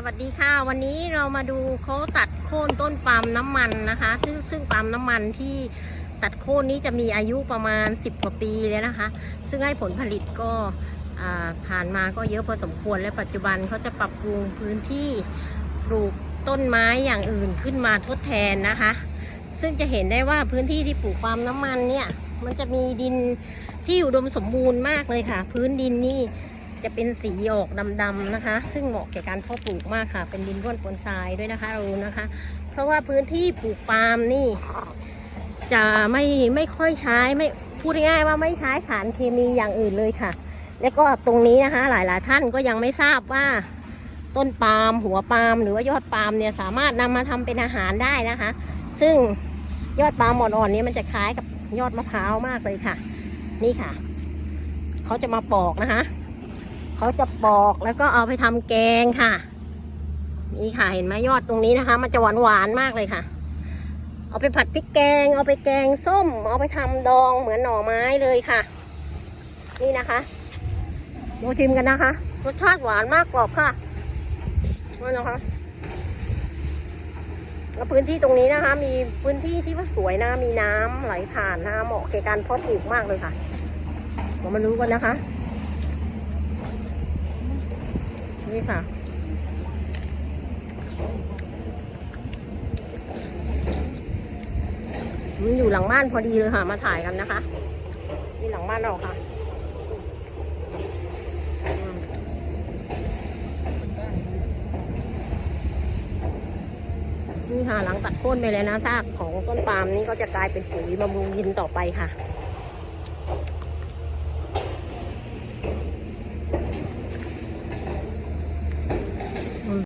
สวัสดีค่ะ วันนี้เรามาดูเขาตัดโค่นต้นปาล์มน้ำมันนะคะ ซึ่งซึ่งปาล์มน้ำมันที่ตัดโค่นนี้จะมีอายุประมาณ 10 กว่าปีเลยนะคะ ซึ่งให้ผลผลิตก็ผ่านมาก็เยอะพอสมควรและปัจจุบันเขาจะปรับปรุงพื้นที่ปลูกต้นไม้อย่างอื่นขึ้นมาทดแทนนะคะ ซึ่งจะเห็นได้ว่าพื้นที่ที่ปลูกปาล์มน้ำมันเนี่ยมันจะมีดินที่อุดมสมบูรณ์มากเลยค่ะ พื้นดินนี่ จะเป็นสีออกดำๆนะคะ ซึ่งเหมาะแก่การเพาะปลูกมากค่ะ เป็นดินร่วนปนทรายด้วยนะคะเราดูนะคะ เพราะว่าพื้นที่ปลูกปาล์มนี่ จะไม่ไม่ค่อยใช้ไม่พูดง่ายๆว่าไม่ใช้สารเคมีอย่างอื่นเลยค่ะ แล้วก็ตรงนี้นะคะ หลายๆท่านก็ยังไม่ทราบว่า ต้นปาล์มหัวปาล์มหรือว่ายอดปาล์มเนี่ยสามารถนำมาทำเป็นอาหารได้นะคะ ซึ่งยอดปาล์มอ่อนๆนี้มันจะคล้ายกับยอดมะพร้าวมากเลยค่ะ นี่ค่ะ เขาจะมาปอกนะคะ เขาจะปอกแล้วก็เอาไปทำแกงค่ะ นี่ค่ะเห็นไหมยอดตรงนี้นะคะ มันจะหวานหวานๆมากเลยค่ะ เอาไปผัดพริกแกง เอาไปแกงส้ม เอาไปทำดองเหมือนหน่อไม้เลยค่ะ นี่นะคะมาชิมกันนะคะรสชาติหวานมากกรอบค่ะนี่นะคะแล้วพื้นที่ตรงนี้นะคะ มีพื้นที่ที่ว่าสวยนะมีน้ำไหลผ่านนะคะเหมาะแก่การเพาะปลูกมากเลยค่ะเรามาดูกันนะคะ นี่ค่ะ มันอยู่หลังบ้านพอดีเลยค่ะ มาถ่ายกันนะคะนี่หลังบ้านเราค่ะนี่ค่ะหลังตัดโค่นไปแล้วนะซากของต้นปาล์มนี่ก็จะกลายเป็นปุ๋ยบำรุงดินต่อไปค่ะ